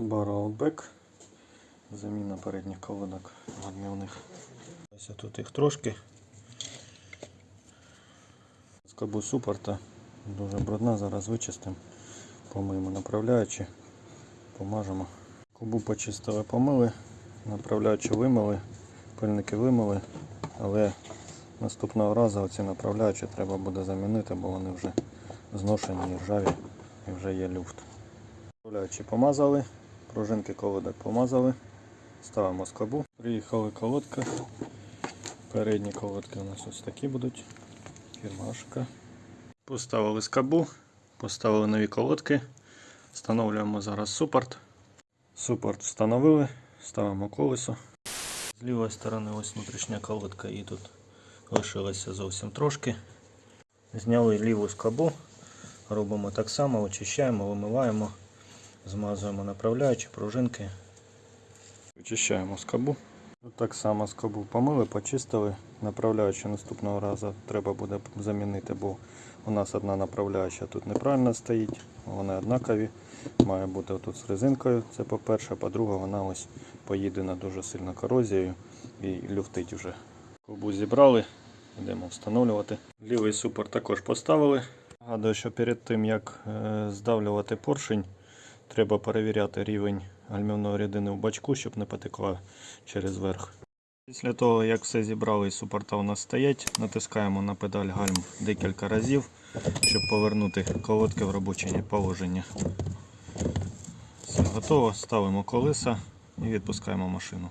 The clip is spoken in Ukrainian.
Subaru Outback. Заміна передніх колодок гальмівних. Ось тут їх трошки. Скобу супорта дуже брудна, зараз вичистимо. Помиємо направляючи, помажемо. Кубу почистили, помили, направляючи вимили, пильники вимили, але наступного разу оці направляючі треба буде замінити, бо вони вже зношені, і ржаві і вже є люфт. Направляючи помазали, пружинки колодок помазали, ставимо скобу. Приїхали колодка. Передні колодки у нас ось такі будуть. Фірмашка. Поставили скобу, поставили нові колодки. Встановлюємо зараз супорт. Супорт встановили, ставимо колесо. З лівої сторони ось внутрішня колодка і тут лишилося зовсім трошки. Зняли ліву скобу, робимо так само, очищаємо, вимиваємо, змазуємо направляючі пружинки. Очищаємо скобу. Тут так само скобу помили, почистили. Направляючи наступного разу треба буде замінити, бо у нас одна направляюча тут неправильно стоїть, вони однакові. Має бути тут з резинкою, це по-перше, по-друге, вона ось поїдена дуже сильно корозією і люфтить вже. Скобу зібрали, йдемо встановлювати. Лівий супор також поставили. Нагадую, що перед тим як е, здавлювати поршень, треба перевіряти рівень гальмівної рідини в бачку, щоб не потекла через верх. Після того, як все зібрали і супорта у нас стоять, натискаємо на педаль гальм декілька разів, щоб повернути колодки в робоче положення. Все готово, ставимо колеса і відпускаємо машину.